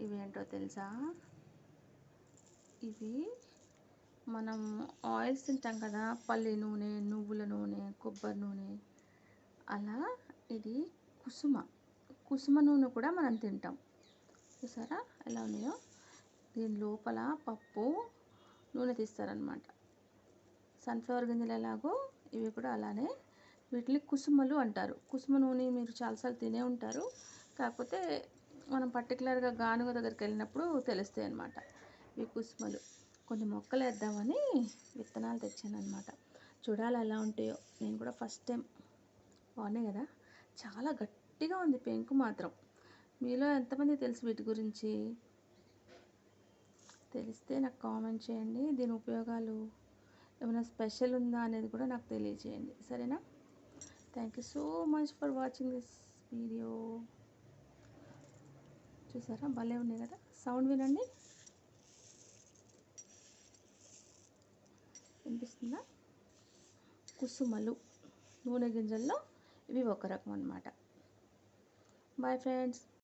ఇవి ఏంటో తెలుసా? ఇవి మనం ఆయిల్స్ తింటాం కదా పల్లి నూనె నువ్వుల నూనె కొబ్బరి నూనె. అలా ఇది కుసుమ. కుసుమ నూనె కూడా మనం తింటాం. చూసారా? ఎలా ఉన్నాయో? దీని లోపల పప్పు నూనె తీస్తారనమాట సన్ఫ్లవర్ గింజలు ఎలాగో ఇవి కూడా అలానే వీటిని కుసుమలు అంటారు. కుసుమ నూనె మీరు చాలాసార్లు తినే ఉంటారు. కాకపోతే మనం పర్టికులర్గా గానుగ దగ్గరికి వెళ్ళినప్పుడు తెలుస్తాయి అన్నమాట. ఈ కుసుమలు. కొన్ని మొక్కలు వేద్దామని విత్తనాలు తెచ్చాను అనమాట చూడాలి ఎలా ఉంటాయో. నేను కూడా ఫస్ట్ టైం బాగున్నాయి కదా. చాలా గట్టిగా ఉంది పెంకు మాత్రం. మీలో ఎంతమంది తెలుసు వీటి గురించి? తెలిస్తే నాకు కామెంట్ చేయండి. దీని ఉపయోగాలు ఏమైనా స్పెషల్ ఉందా అనేది కూడా నాకు తెలియజేయండి సరేనా? Thank you so much for watching this video చూసారా? భలే ఉన్నాయి కదా? సౌండ్ వినండి. వినిపిస్తుందా? కుసుమలు నూనె గింజల్లో ఇవి ఒక రకం అన్నమాట. Bye friends